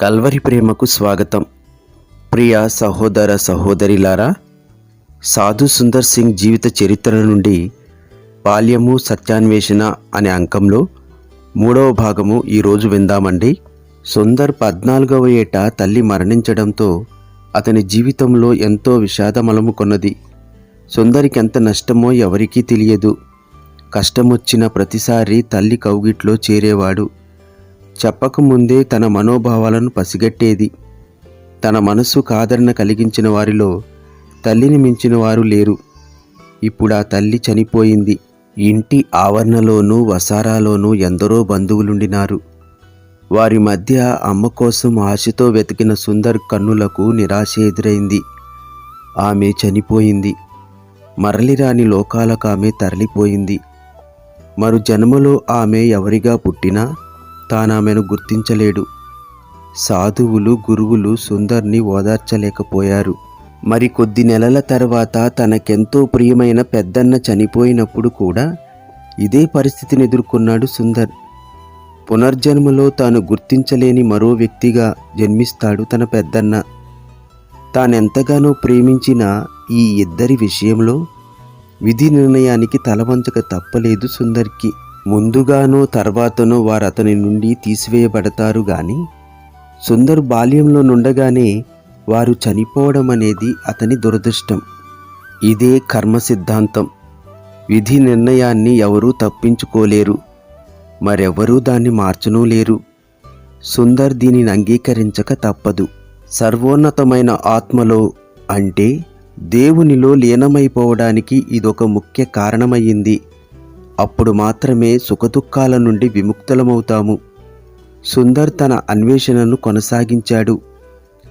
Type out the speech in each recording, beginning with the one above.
Calvary ప్రేమకు స్వాగతం. ప్రియ సహోదర సహోదరిలారా సాధు సుందర్ సింగ్ జీవిత చరిత్ర నుండి బాల్యము సత్యాన్వేషణ అనే అంకంలో మూడవ భాగము ఈరోజు విందామండి. సుందర్ పద్నాలుగవ ఏట తల్లి మరణించడంతో అతని జీవితంలో ఎంతో విషాదమలము కొన్నది. సుందరికి ఎంత నష్టమో ఎవరికీ తెలియదు. కష్టమొచ్చిన ప్రతిసారి తల్లి కౌగిట్లో చేరేవాడు. చెప్పకముందే తన మనోభావాలను పసిగట్టేది. తన మనసు కాదరణ కలిగించిన వారిలో తల్లిని మించిన వారు లేరు. ఇప్పుడు ఆ తల్లి చనిపోయింది. ఇంటి ఆవరణలోనూ వసారాలోనూ ఎందరో బంధువులుండినారు. వారి మధ్య అమ్మ కోసం ఆశతో వెతికిన సుందర్ కన్నులకు నిరాశ ఎదురైంది. ఆమె చనిపోయింది. మరలిరాని లోకాలకు ఆమె తరలిపోయింది. మరు జన్మలో ఆమె ఎవరిగా పుట్టినా తానామెను గుర్తించలేడు. సాధువులు గురువులు సుందర్ని ఓదార్చలేకపోయారు. మరి కొద్ది నెలల తర్వాత తనకెంతో ప్రియమైన పెద్దన్న చనిపోయినప్పుడు కూడా ఇదే పరిస్థితిని ఎదుర్కొన్నాడు సుందర్. పునర్జన్మలో తాను గుర్తించలేని మరో వ్యక్తిగా జన్మిస్తాడు తన పెద్దన్న. తానెంతగానో ప్రేమించిన ఈ ఇద్దరి విషయంలో విధి నిర్ణయానికి తలవంచక తప్పలేదు సుందర్కి. ముందుగానో తర్వాతనో వారు అతని నుండి తీసివేయబడతారు గాని సుందర్ బాల్యంలో నుండగానే వారు చనిపోవడం అనేది అతని దురదృష్టం. ఇదే కర్మ సిద్ధాంతం. విధి నిర్ణయాన్ని ఎవరూ తప్పించుకోలేరు. మరెవరూ దాన్ని మార్చనూ లేరు. సుందర్ దీనిని అంగీకరించక తప్పదు. సర్వోన్నతమైన ఆత్మలో అంటే దేవునిలో లీనమైపోవడానికి ఇదొక ముఖ్య కారణమయ్యింది. అప్పుడు మాత్రమే సుఖదుఖాల నుండి విముక్తులమవుతాము. సుందర్ తన అన్వేషణను కొనసాగించాడు.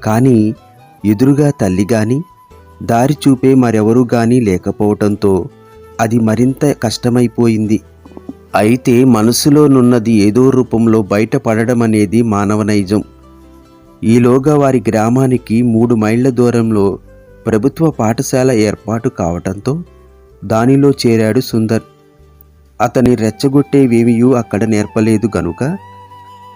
కానీ ఎదురుగా తల్లి గాని దారి చూపే మరెవరూ గాని లేకపోవటంతో అది మరింత కష్టమైపోయింది. అయితే మనసులోనున్నది ఏదో రూపంలో బయటపడడం అనేది మానవ నైజం ఈలోగా వారి గ్రామానికి మూడు మైళ్ళ దూరంలో ప్రభుత్వ పాఠశాల ఏర్పాటు కావటంతో దానిలో చేరాడు సుందర్. అతని రెచ్చగొట్టేవేమియూ అక్కడ నేర్పలేదు గనుక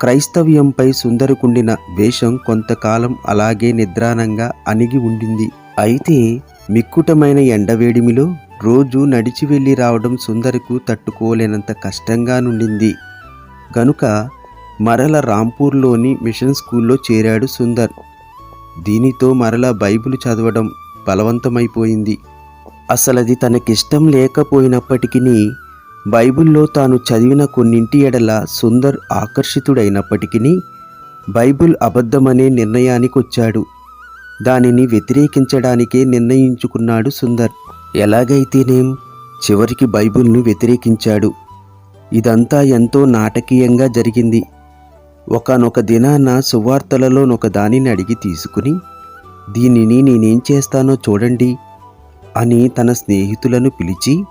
క్రైస్తవ్యంపై సుందరకుండిన వేషం కొంతకాలం అలాగే నిద్రానంగా అణిగి ఉండింది. అయితే మిక్కుటమైన ఎండవేడిమిలో రోజు నడిచి వెళ్ళి రావడం సుందరకు తట్టుకోలేనంత కష్టంగా నుండింది. గనుక మరల రాంపూర్లోని మిషన్ స్కూల్లో చేరాడు సుందర్. దీనితో మరల బైబిల్ చదవడం బలవంతమైపోయింది. అసలది తనకిష్టం లేకపోయినప్పటికీ బైబిల్లో తాను చదివిన కొన్నింటి ఎడల సుందర్ ఆకర్షితుడైనప్పటికీ బైబిల్ అబద్ధమనే నిర్ణయానికి వచ్చాడు దానిని వ్యతిరేకించడానికే నిర్ణయించుకున్నాడు సుందర్. ఎలాగైతేనేం? చివరికి బైబిల్ను వ్యతిరేకించాడు. ఇదంతా ఎంతో నాటకీయంగా జరిగింది. ఒకనొక దినాన సువార్తలలోనొక దానిని అడిగి తీసుకుని దీనిని నేనేం చేస్తానో చూడండి అని తన స్నేహితులను పిలిచి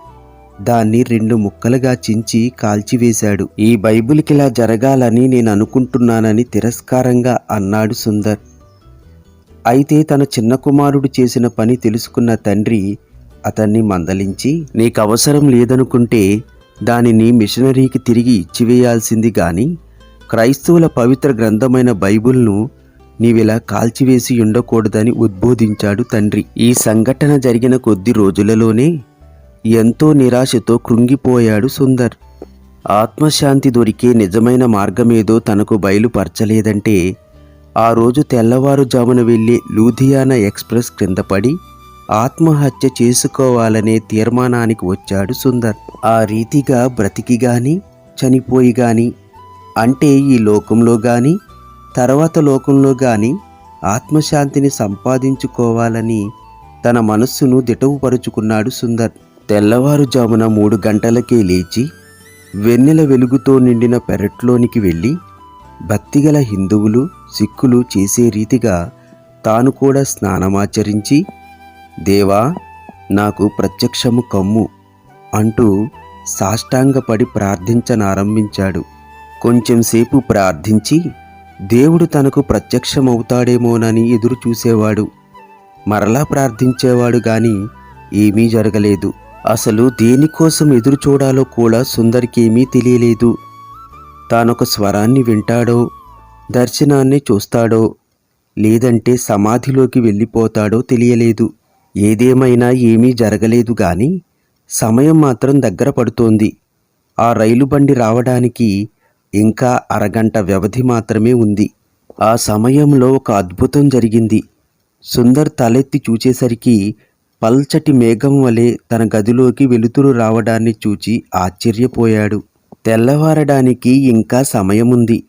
దాన్ని రెండు ముక్కలుగా చించి కాల్చివేశాడు. ఈ బైబిల్కిలా జరగాలని నేను అనుకుంటున్నానని తిరస్కారంగా అన్నాడు సుందర్. అయితే తన చిన్న కుమారుడు చేసిన పని తెలుసుకున్న తండ్రి అతన్ని మందలించి నీకు అవసరం లేదనుకుంటే దానిని మిషనరీకి తిరిగి ఇచ్చివేయాల్సింది గాని క్రైస్తవుల పవిత్ర గ్రంథమైన బైబిల్ను నీవిలా కాల్చివేసి ఉండకూడదని ఉద్బోధించాడు తండ్రి. ఈ సంఘటన జరిగిన కొద్ది రోజులలోనే ఎంతో నిరాశతో కృంగిపోయాడు సుందర్. ఆత్మశాంతి దొరికే నిజమైన మార్గమేదో తనకు బయలుపరచలేదంటే ఆ రోజు తెల్లవారుజామున వెళ్ళి లూధియానా ఎక్స్ప్రెస్ క్రింద పడి ఆత్మహత్య చేసుకోవాలనే తీర్మానానికి వచ్చాడు సుందర్. ఆ రీతిగా బ్రతికి గాని చనిపోయి గాని అంటే ఈ లోకంలో గాని తర్వాత లోకంలో గాని ఆత్మశాంతిని సంపాదించుకోవాలని తన మనస్సును దిటవుపరుచుకున్నాడు సుందర్. తెల్లవారుజామున మూడు గంటలకే లేచి వెన్నెల వెలుగుతో నిండిన పెరట్లోనికి వెళ్ళి భక్తిగల హిందువులు సిక్కులు చేసే రీతిగా తాను కూడా స్నానమాచరించి దేవా నాకు ప్రత్యక్షము కమ్ము అంటూ సాష్టాంగపడి ప్రార్థించనారంభించాడు. కొంచెంసేపు ప్రార్థించి దేవుడు తనకు ప్రత్యక్షమవుతాడేమోనని ఎదురు చూసేవాడు మరలా ప్రార్థించేవాడు గాని ఏమీ జరగలేదు. అసలు దేనికోసం ఎదురు చూడాలో కూడా సుందరికి ఏమీ తెలియలేదు. తానొక స్వరాన్ని వింటాడో దర్శనాన్ని చూస్తాడో లేదంటే సమాధిలోకి వెళ్ళిపోతాడో తెలియలేదు. ఏదేమైనా ఏమీ జరగలేదు గాని సమయం మాత్రం దగ్గర పడుతోంది. ఆ రైలు బండి రావడానికి ఇంకా అరగంట వ్యవధి మాత్రమే ఉంది. ఆ సమయంలో ఒక అద్భుతం జరిగింది. సుందర్ తలెత్తి చూచేసరికి పల్చటి మేఘం వలె తన గదిలోకి వెలుతురు రావడాన్ని చూచి ఆశ్చర్యపోయాడు. తెల్లవారడానికి ఇంకా సమయముంది.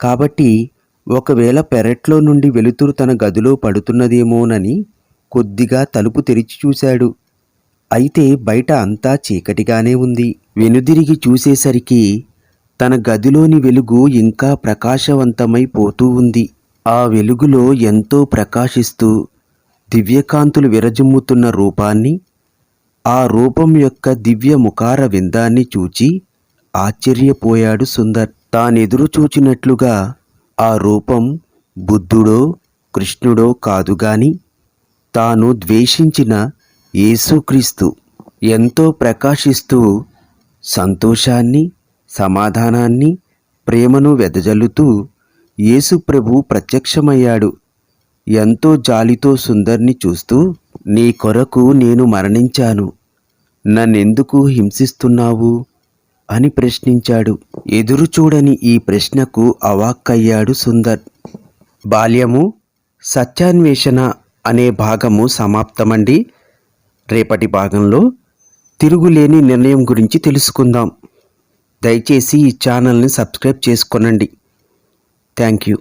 కాబట్టి ఒకవేళ పెరట్లో నుండి వెలుతురు తన గదిలో పడుతున్నదేమోనని కొద్దిగా తలుపు తెరిచి చూశాడు. అయితే బయట అంతా చీకటిగానే ఉంది. వెనుదిరిగి చూసేసరికి తన గదిలోని వెలుగు ఇంకా ప్రకాశవంతమై పోతూ ఉంది. ఆ వెలుగులో ఎంతో ప్రకాశిస్తూ దివ్యకాంతులు విరజిమ్ముతున్న రూపాన్ని ఆ రూపం యొక్క దివ్య ముఖార విందాన్ని చూచి ఆశ్చర్యపోయాడు సుందర్. తానెదురు చూచినట్లుగా ఆ రూపం బుద్ధుడో కృష్ణుడో కాదుగాని తాను ద్వేషించిన యేసుక్రీస్తు ఎంతో ప్రకాశిస్తూ సంతోషాన్ని సమాధానాన్ని ప్రేమను వెదజల్లుతూ యేసుప్రభు ప్రత్యక్షమయ్యాడు. ఎంతో జాలితో సుందర్ని చూస్తూ నీ కొరకు నేను మరణించాను. నన్నెందుకు హింసిస్తున్నావు? అని ప్రశ్నించాడు. ఎదురు చూడని ఈ ప్రశ్నకు అవాక్కయ్యాడు సుందర్. బాల్యము సత్యాన్వేషణ అనే భాగము సమాప్తమండి. రేపటి భాగంలో తిరుగులేని నిర్ణయం గురించి తెలుసుకుందాం. దయచేసి ఈ ఛానల్ని సబ్స్క్రైబ్ చేసుకోనండి. Thank you.